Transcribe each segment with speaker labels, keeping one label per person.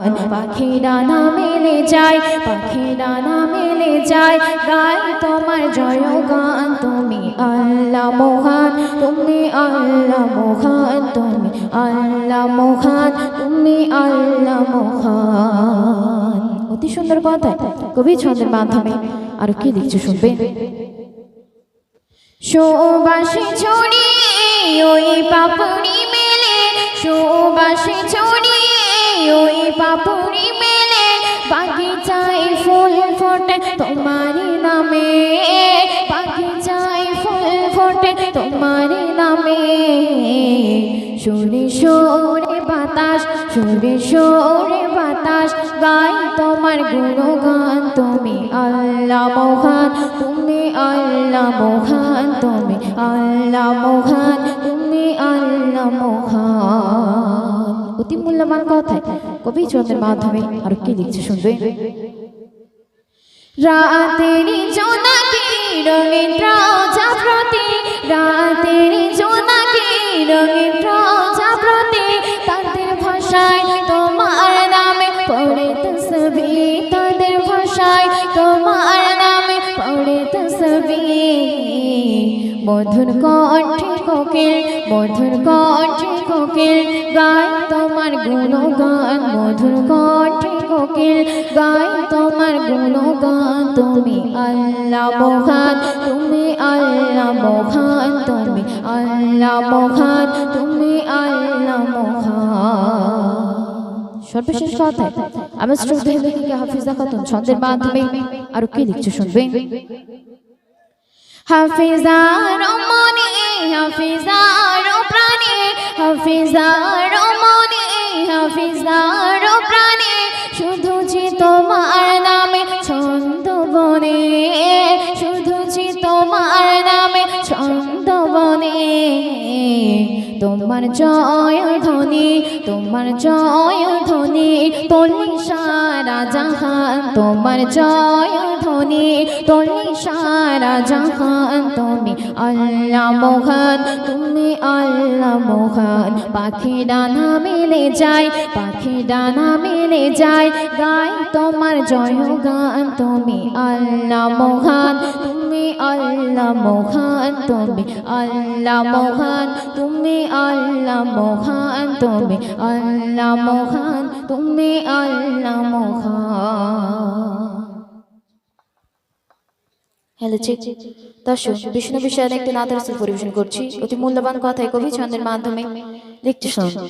Speaker 1: পাখি ডানা মেলে যায় পাখি ডানা মেলে যায়। গায় তোমার জয় গান, তুমি আল্লাহ মহান, তুমি আল্লাহ মহান, তুমি আল্লাহ মহান, তুমি আল্লাহ মহান। অতি সুন্দর কথা কবি ছন্দের মাধ্যমে আর কি লিখছে শুনবে? সুবাসে ছড়িয়ে ওই পাপড়ি মেলে সুবাসে ছড়িয়ে পাপড়ি মেলে বাগিচায় ফুল ফোটে তোমার নামে। বাগিচায় ফুল ফোটে তোমার নামে। সুরে সুরে বাতাস, সুরে সুরে বাতাস, গাই তোমার গুণগান। তুমি আল্লাহ মহান, তুমি আল্লাহ মহান, তুমি আল্লাহ মহান, তুমি আল্লাহ মহান। অতি মূল্যবান কথায় কবি চন্দ্রের মাধ্যমে আর কি লিখছে শুনবে? রাতেরি নামে পড়ে তাদের ভাষায় নামে পড়ে মধুর কণ্ঠে কোকিল, মধুর কণ্ঠে কোকিল, গায় তোমার গুণগান, মধুর কণ্ঠে কোকিল। গায় তোমার গুণগান, তুমি আল্লাহ মহান, তুমি আল্লাহ মহান, তুমি আল্লাহ মহান, তুমি আল্লাহ মহান। সর্বশেষ কথা আমার শ্রদ্ধা লেখিকা হাফিজা খাতুন, ছন্দের মাধ্যমে আর কি লিখছে শুনবে? হাফিজার মনে হাফিজার তোমার জয় ধ্বনি, তোমার জয় ধ্বনি তোলি সারা জাহান, তোমার জয় ধ্বনি তোলি সারা জাহান, তুমি আল্লাহ মোহন, তুমি আল্লাহ মহান। পাখি ডানা মেলে যায়, পাখি ডানা মেলে যায়। গায় তোমার জয় গান তুমি আল্লাহ মহান। তুমি আল্লাহ মহান, তুমি আল্লাহ মহান। তুমি আল্লাহ মহান, তুমি আল্লাহ মহান। তুমি আল্লাহ মহান। হ্যালো চেক দর্শক, বিষ্ণু বিষয়ে একটি নাথ পরিবেশন করছি। অতি মূল্যবান কথায় কবি ছন্দের মাধ্যমে লিখতে শুনুন।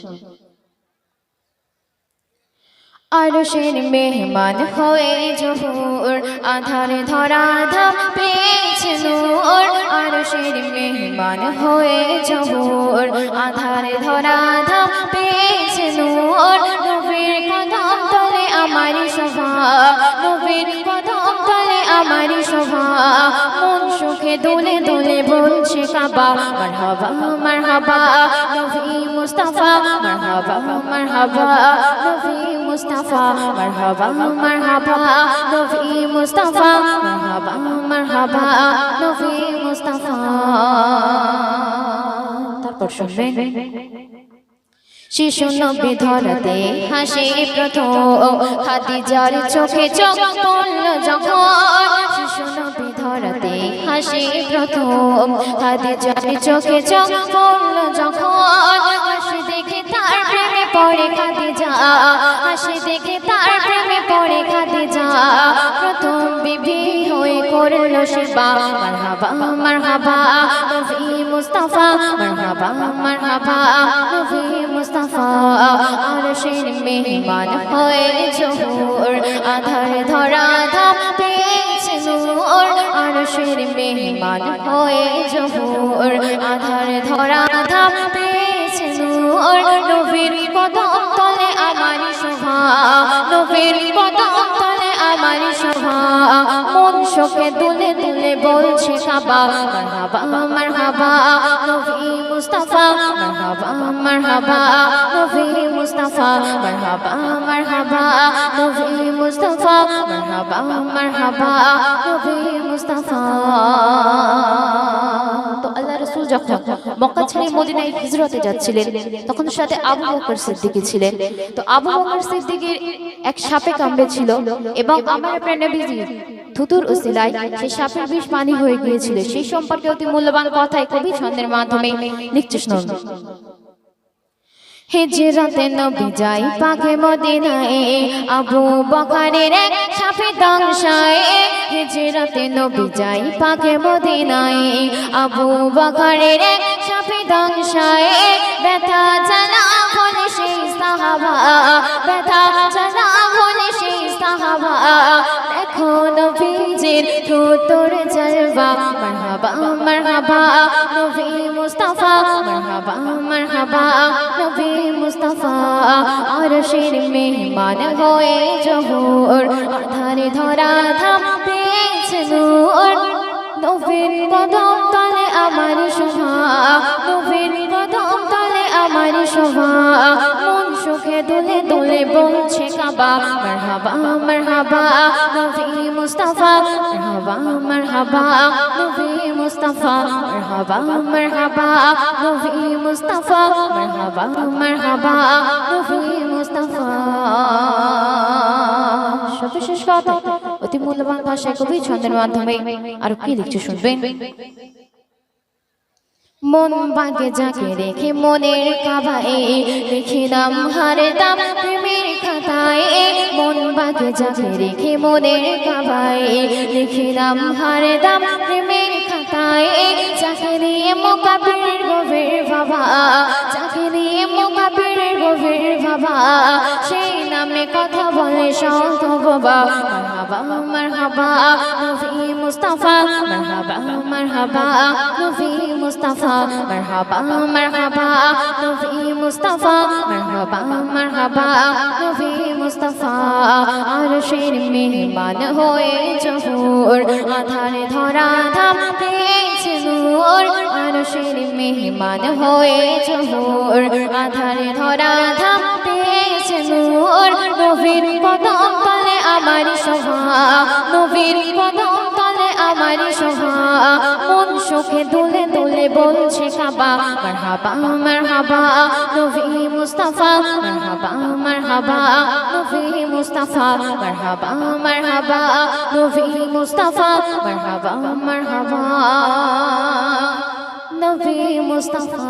Speaker 1: আরশের মেহমান হয়ে জহুর, আধারে ধরা পেয়েছে নূর। আরশের মেহমান হয়ে জহুর, আধারে ধরা পেয়েছে নূর। নবীর কদম তলে আমারই শোভা, নবীর কদম আমারই শোভা। মন সুখে দোলে দোলে বলছে কাবা। মারহাবা মারহাবা, নবী মুস্তাফা। মারহাবা মারহাবা, নবী মুস্তাফা। মারহাবা মারহাবা, নবী মুস্তাফা। মারহাবা মারহাবা, নবী মুস্তাফা। তারপর শুনবেন। শিশু নবী ধরাতে হাসি প্রথম খাদিজার চোখে চোখ পড়ল যখন শিশু নবী ধরাতে হাসি প্রথম খাদিজার চোখে চোখ পড়ল যখন হাসি দেখে পড়ে খাদিজা হাসি দেখে তার প্রেমে পড়ে খাদিজা প্রথম বিবি হয়ে করল সেবা, মারহাবা মারহাবা নবী মুস্তাফা, মারহাবা মারহাবা মুস্তাফা। আরশের মেহমান হয়ে জহুর, আধার ধরা আরশের মেহমান হয়ে আধার ধরা পেয়েছে নূর নবীর কদম তলে আমারই শোভা, নবীর কদম তলে আমারই শোভা। মন শোকে দুলে দুলে বলছে কাবা, মারহাবা মারহাবা। নবী মুস্তাফা, মারহাবা মারহাবা। নবী মুস্তাফা, মারহাবা মারহাবা। নবী মুস্তাফা, মারহাবা মারহাবা। নবী মুস্তাফা।
Speaker 2: যখন মক্কা ছেড়ে মদিনায় হিজরতে যাচ্ছিলেন, তখন সাথে আবু বকর সিদ্দিকী ছিলেন। তো আবু বকর সিদ্দিকের এক সাপে কামড়েছিল এবং আমার আপনার নবীজি থুতুর উসিলায় সেই সাপের বিষ পানি হয়ে গিয়েছিল। সেই সম্পর্কে অতি মূল্যবান কথায় কবি ছন্দের মাধ্যমে লিখছে শুনুন
Speaker 1: হিজরতে নবী যাই পাকে মদিনায়, আবু বকরের এক সাপে দংশায় হিজরতে নবী যাই পাকে মদিনায়। আবু বকরের এক সাপে দংশায় ব্যথা জানা হলে সেই সাহাবা, ব্যথা জানা হলে সেই সাহাবা। দেখো নবীজির থুতর জলবা, মারহাবা মারহাবা, নবী মুস্তাফা, মারহাবা মারহাবা, নবী মুস্তাফা। আর শির মেহমান হয়ে জহুর, আধারে ধরা থাম পেয়েছে নূর নবীর কদম তলে আমার শোভা, নবীর কদম তলে আমার শোভা। মন সুখে দুলে দুলে বলছে কাবা, মারহাবা মারহাবা। নবী মুস্তাফা, মারহাবা মারহাবা। নবী মুস্তাফা, মারহাবা মারহাবা। নবী মুস্তাফা মুস্তাফা।
Speaker 2: সর্বশেষ কথা। অতি মূল্যবান ভাষায় কবি ছন্দের মাধ্যমে আর কি লিখছে শুনবেন?
Speaker 1: মন বাগে যাকে রেখে মনের কাবায়, রেখে দাম হারে দাম প্রেমের খাতায়। মন বাগে যাকে রেখে মনের কাবায়, রেখে দাম হারে দাম প্রেমের খাতায়। যাকে নিয়ে মোকাবির গভীর বাবা নিয়ে মোকাবির বাবা, সেই নামে কথা বলে শত বাবা। মারহাবা মারহাবা নবী মুস্তাফা, মারহাবা মারহাবা নবী মুস্তাফা। মারহাবা মারহাবা নবী মুস্তাফা। মারহাবা মারহাবা নবী মুস্তাফা। আর শের মেহমান হয়ে জহুর, আধারে ধরা ধাম শের মেহমান হয়ে জহুর আধারে ধরা ধাম পেয়েছে নূর। নবীর কদম তলে আমার শোভা নবীর কদম তলে আমার শোভা মন সুখে দুলে দুলে বলছে কাবা, মারহাবা মারহাবা, নবী মুস্তাফা, মারহাবা মারহাবা, নবী মুস্তাফা, মারহাবা মারহাবা, নবী মুস্তাফা, মারহাবা মারহাবা। নবী মুস্তাফা।